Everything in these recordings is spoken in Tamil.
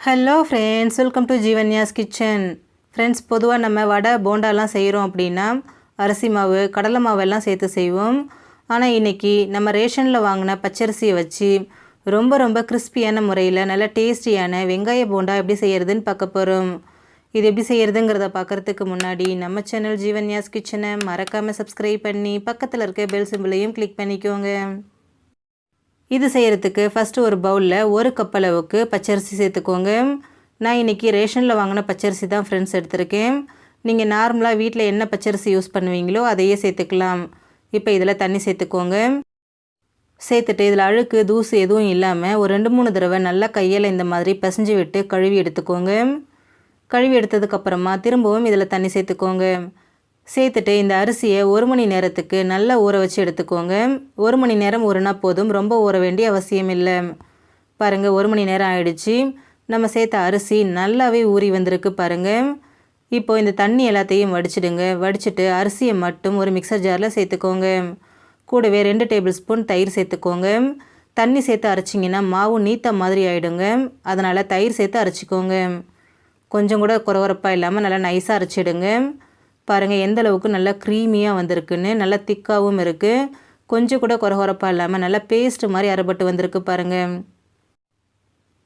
Hello friends welcome to Jeevanya's kitchen friends பொதுவாக நம்ம வடை போண்டாலாம் செய்கிறோம் அப்படின்னா அரிசி மாவு கடலை மாவெல்லாம் சேர்த்து செய்வோம். ஆனால் இன்றைக்கி நம்ம ரேஷனில் வாங்கின பச்சரிசியை வச்சு ரொம்ப ரொம்ப கிறிஸ்பியான முறையில் நல்ல டேஸ்டியான வெங்காய போண்டா எப்படி செய்கிறதுன்னு பார்க்க போகிறோம் இது எப்படி செய்கிறதுங்கிறத பார்க்குறதுக்கு முன்னாடி நம்ம சேனல் ஜீவன்யாஸ் கிச்சனை மறக்காமல் சப்ஸ்கிரைப் பண்ணி பக்கத்தில் இருக்க பெல் சிம்பிளையும் கிளிக் பண்ணிக்கோங்க. இது செய்கிறதுக்கு ஃபஸ்ட்டு ஒரு பவுலில் ஒரு கப் அளவுக்கு பச்சரிசி சேர்த்துக்கோங்க. நான் இன்றைக்கி ரேஷனில் வாங்கின பச்சரிசி தான் ஃப்ரெண்ட்ஸ் எடுத்திருக்கேன். நீங்கள் நார்மலாக வீட்டில் என்ன பச்சரிசி யூஸ் பண்ணுவீங்களோ அதையே சேர்த்துக்கலாம். இப்போ இதில் தண்ணி சேர்த்துக்கோங்க. சேர்த்துட்டு இதில் அழுக்கு தூசு எதுவும் இல்லாமல் ஒரு ரெண்டு மூணு தடவை நல்லா கையில் இந்த மாதிரி பிசைஞ்சு விட்டு கழுவி எடுத்துக்கோங்க. கழுவி எடுத்ததுக்கப்புறமா திரும்பவும் இதில் தண்ணி சேர்த்துக்கோங்க. சேர்த்துட்டு இந்த அரிசியை ஒரு மணி நேரத்துக்கு நல்லா ஊற வச்சு எடுத்துக்கோங்க. ஒரு மணி நேரம் ஊறினா போதும். ரொம்ப ஊற வேண்டிய அவசியம் இல்லை. பாருங்கள் ஒரு மணி நேரம் ஆயிடுச்சு. நம்ம சேர்த்த அரிசி நல்லாவே ஊறி வந்திருக்கு பாருங்கள் இப்போது இந்த தண்ணி எல்லாத்தையும் வடிச்சிடுங்க. வடிச்சிட்டு அரிசியை மட்டும் ஒரு மிக்சர் ஜாரில் சேர்த்துக்கோங்க. கூடவே ரெண்டு டேபிள் ஸ்பூன் தயிர் சேர்த்துக்கோங்க. தண்ணி சேர்த்து அரைச்சிங்கன்னா மாவு நீத்த மாதிரி ஆகிடுங்க அதனால் தயிர் சேர்த்து அரைச்சிக்கோங்க. கொஞ்சம் கூட குறவரப்பாக இல்லாமல் நல்லா நைஸாக அரைச்சிடுங்க. பாருங்கள் எந்த அளவுக்கு நல்லா க்ரீமியாக வந்திருக்குன்னு நல்லா திக்காகவும் இருக்குது கொஞ்சம் கூட குறகுறப்பாக இல்லாமல் நல்லா பேஸ்ட் மாதிரி அரைப்பட்டு வந்திருக்கு பாருங்கள்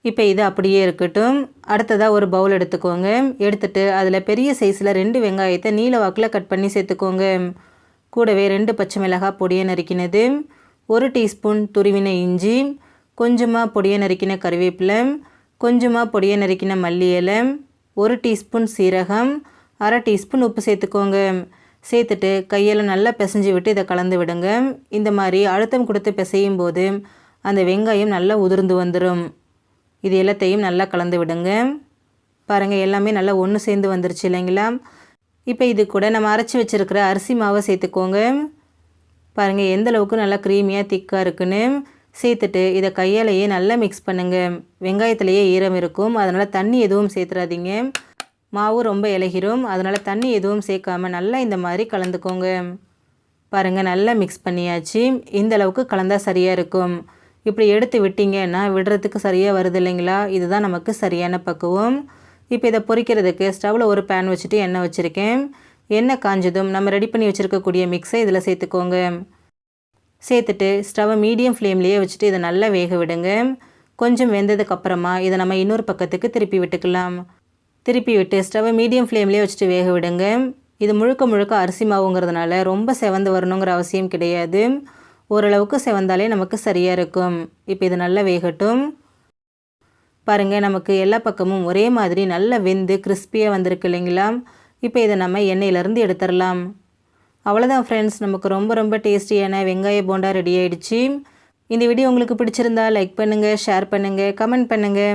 இப்போ இது அப்படியே இருக்கட்டும். அடுத்ததாக ஒரு பவுல் எடுத்துக்கோங்க. எடுத்துட்டு அதில் பெரிய சைஸில் ரெண்டு வெங்காயத்தை நீல வாக்கில் கட் பண்ணி சேர்த்துக்கோங்க. கூடவே ரெண்டு பச்சை மிளகாய் பொடியை நறுக்கினது. ஒரு டீஸ்பூன் துருவின இஞ்சி. கொஞ்சமாக பொடியை நறுக்கின கருவேப்பிலை. கொஞ்சமாக பொடியை நறுக்கின மல்லி இலை. ஒரு டீஸ்பூன் சீரகம். அரை டீஸ்பூன் உப்பு சேர்த்துக்கோங்க. சேர்த்துட்டு கையில் நல்லா பிசைஞ்சு விட்டு இதை கலந்து விடுங்க. இந்த மாதிரி அழுத்தம் கொடுத்து பிசையும் போது அந்த வெங்காயம் நல்லா உதிர்ந்து வந்துடும் இது எல்லாத்தையும் நல்லா கலந்து விடுங்க. பாருங்கள் எல்லாமே நல்லா ஒன்று சேர்ந்து வந்துருச்சு இல்லைங்களா? இப்போ இது கூட நம்ம அரைச்சி வச்சுருக்கிற அரிசி மாவை சேர்த்துக்கோங்க. பாருங்கள் எந்த அளவுக்கு நல்லா க்ரீமியாக திக்காக இருக்குன்னு. சேர்த்துட்டு இதை கையாலேயே நல்லா மிக்ஸ் பண்ணுங்கள் வெங்காயத்துலேயே ஈரம் இருக்கும். அதனால் தண்ணி எதுவும் சேர்த்துறாதீங்க. மாவு ரொம்ப இலகிரும். அதனால் தண்ணி எதுவும் சேர்க்காமல் நல்லா இந்த மாதிரி கலந்துக்கோங்க. பாருங்கள் நல்லா மிக்ஸ் பண்ணியாச்சு. இந்த அளவுக்கு கலந்தால் சரியாக இருக்கும். இப்படி எடுத்து விட்டிங்கன்னா விடுறதுக்கு சரியாக வருது இல்லைங்களா? இதுதான் நமக்கு சரியான பக்குவம். இப்போ இதை பொரிக்கிறதுக்கு ஸ்டவ்வில் ஒரு பேன் வச்சுட்டு எண்ணெய் வச்சுருக்கேன். எண்ணெய் காஞ்சதும் நம்ம ரெடி பண்ணி வச்சுருக்கக்கூடிய மிக்ஸை இதில் சேர்த்துக்கோங்க. சேர்த்துட்டு ஸ்டவ்வை மீடியம் ஃப்ளேம்லேயே வச்சுட்டு இதை நல்லா வேக விடுங்க. கொஞ்சம் வெந்ததுக்கப்புறமா இதை நம்ம இன்னொரு பக்கத்துக்கு திருப்பி விட்டுக்கலாம். திருப்பி விட்டு ஸ்டவ்வை மீடியம் ஃப்ளேம்லேயே வச்சுட்டு வேக விடுங்க. இது முழுக்க முழுக்க அரிசி மாவுங்கிறதுனால ரொம்ப செவந்து வரணுங்கிற அவசியம் கிடையாது. ஓரளவுக்கு செவந்தாலே நமக்கு சரியாக இருக்கும். இப்போ இது நல்லா வேகட்டும். பாருங்கள் நமக்கு எல்லா பக்கமும் ஒரே மாதிரி நல்லா வெந்து கிறிஸ்பியாக வந்திருக்கு இல்லைங்களா? இப்போ இதை நம்ம எண்ணெயிலேருந்து எடுத்துடலாம். அவ்வளோதான் ஃப்ரெண்ட்ஸ் நமக்கு ரொம்ப ரொம்ப டேஸ்டியான வெங்காய போண்டா ரெடி ஆகிடுச்சு இந்த வீடியோ உங்களுக்கு பிடிச்சிருந்தா லைக் பண்ணுங்கள் ஷேர் பண்ணுங்கள் கமெண்ட் பண்ணுங்கள்